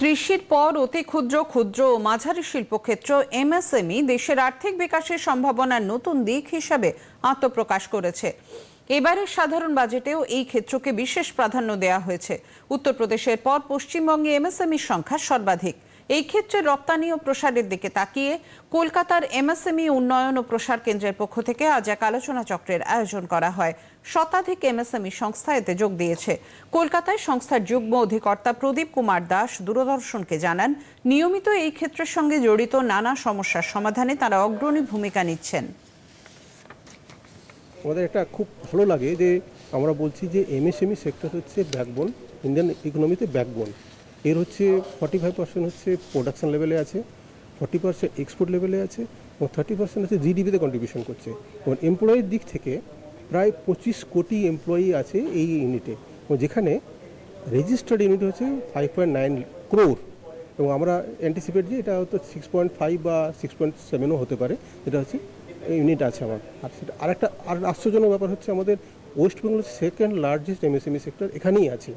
কৃষির পর অতি ক্ষুদ্র ক্ষুদ্র ও মাঝারি শিল্পক্ষেত্র এমএসএমই দেশের আর্থিক বিকাশের সম্ভাবনার নতুন দিক হিসাবে আত্মপ্রকাশ করেছে। এবারের সাধারণ বাজেটেও এই ক্ষেত্রকে বিশেষ প্রাধান্য দেওয়া হয়েছে। উত্তরপ্রদেশের পর পশ্চিমবঙ্গে এমএসএমই সংখ্যা সর্বাধিক। এই ক্ষেত্রে রপ্তানি ও প্রসারের দিকে তাকিয়ে কলকাতার এমএসএমই উন্নয়ন ও প্রসার কেন্দ্রের পক্ষ থেকে আজ এক আলোচনা চক্রের আয়োজন করা হয়। শতাধিক এমএসএমই সংস্থা এতে যোগ দিয়েছে। কলকাতায় সংস্থার যুগ্ম অধিকর্তা প্রদীপ কুমার দাস দূরদর্শনকে জানান, নিয়মিত এই ক্ষেত্রের সঙ্গে জড়িত নানা সমস্যার সমাধানে তারা অগ্রণী ভূমিকা নিচ্ছেন। আমাদের একটা খুব ভালো লাগে যে আমরা বলছি যে এমএসএমই সেক্টর হচ্ছে ব্যাকবোন ইন্ডিয়ান ইকোনমিতে ব্যাকবোন এর হচ্ছে ফর্টি ফাইভ পার্সেন্ট হচ্ছে প্রোডাকশন লেভেলে আছে ফর্টি পার্সেন্ট এক্সপোর্ট লেভেলে আছে এবং থার্টি পার্সেন্ট হচ্ছে জিডিপিতে কন্ট্রিবিউশন করছে। এবং এমপ্লয়ির দিক থেকে প্রায় পঁচিশ কোটি এমপ্লয়ি আছে এই ইউনিটে এবং যেখানে রেজিস্টার্ড ইউনিট হচ্ছে ফাইভ পয়েন্ট নাইন ক্রোর এবং আমরা অ্যান্টিসিপেট যে এটা হয়তো সিক্স পয়েন্ট ফাইভ বা সিক্স পয়েন্ট সেভেনও হতে পারে, যেটা হচ্ছে ইউনিট আছে আমার। আর সেটা আরেকটা, আর আশ্চর্যজনক ব্যাপার হচ্ছে আমাদের West Bengal second largest MSME sector এখানেই আছে।